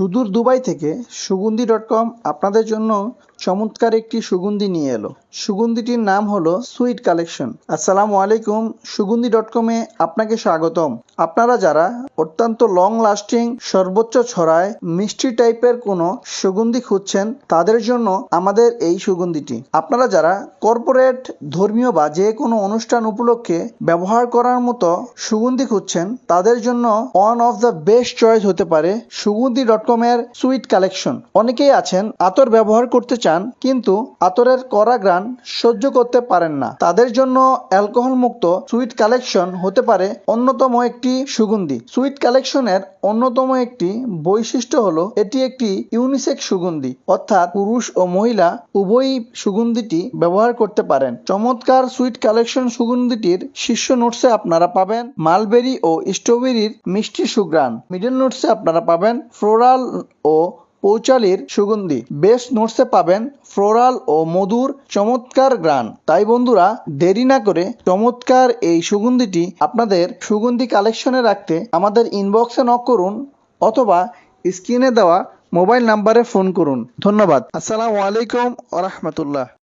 সুদূর দুবাই থেকে সুগন্ধি ডট কম আপনাদের জন্য চমৎকার একটি সুগন্ধি নিয়ে এলো। সুগন্ধিটির নাম হলো সুইট কালেকশন। আসসালামু আলাইকুম, সুগন্ধি ডট কমে আপনাকে স্বাগতম। আপনারা যারা অত্যন্ত লং লাস্টিং সর্বোচ্চ ছড়ায়, মিষ্টি টাইপের কোনো সুগন্ধি খুঁজছেন, তাদের জন্য আমাদের এই সুগন্ধিটি। আপনারা যারা কর্পোরেট ধর্মীয় বা যে কোনো অনুষ্ঠান উপলক্ষে ব্যবহার করার মতো সুগন্ধি খুঁজছেন, তাদের জন্য one of the best choice হতে পারে সুগন্ধি ডট কমের সুইট কালেকশন। অনেকেই আছেন, আতর ব্যবহার করতে চান কিন্তু আতরের কড়া গ্রান সহ্য করতে পারেন না। তাদের জন্য অ্যালকোহল মুক্ত সুইট কালেকশন হতে পারে অন্যতম একটি সুগন্ধি। সুইট কালেকশনের অন্যতম একটি বৈশিষ্ট্য হলো, এটি একটি ইউনিসেক্স সুগন্ধি, অর্থাৎ পুরুষ ও মহিলা উভয়ই সুগন্ধিটি ব্যবহার করতে পারেন। চমৎকার সুইট কালেকশন সুগন্ধিটির শীর্ষ নোটসে আপনারা পাবেন মালবেরি ও স্ট্রবেরির মিষ্টি সুগ্রান মিডল নোটসে আপনারা পাবেন ফ্লোরাল ও পৌচালির সুগন্ধি। বেস্ট নোটসে পাবেন ফ্লোরাল ও মধুর চমৎকার গ্রান তাই বন্ধুরা, দেরি না করে চমৎকার এই সুগন্ধিটি আপনাদের সুগন্ধি কালেকশনে রাখতে আমাদের ইনবক্সে নক করুন অথবা স্ক্রিনে দেওয়া মোবাইল নাম্বারে ফোন করুন। ধন্যবাদ। আসসালামু আলাইকুম আ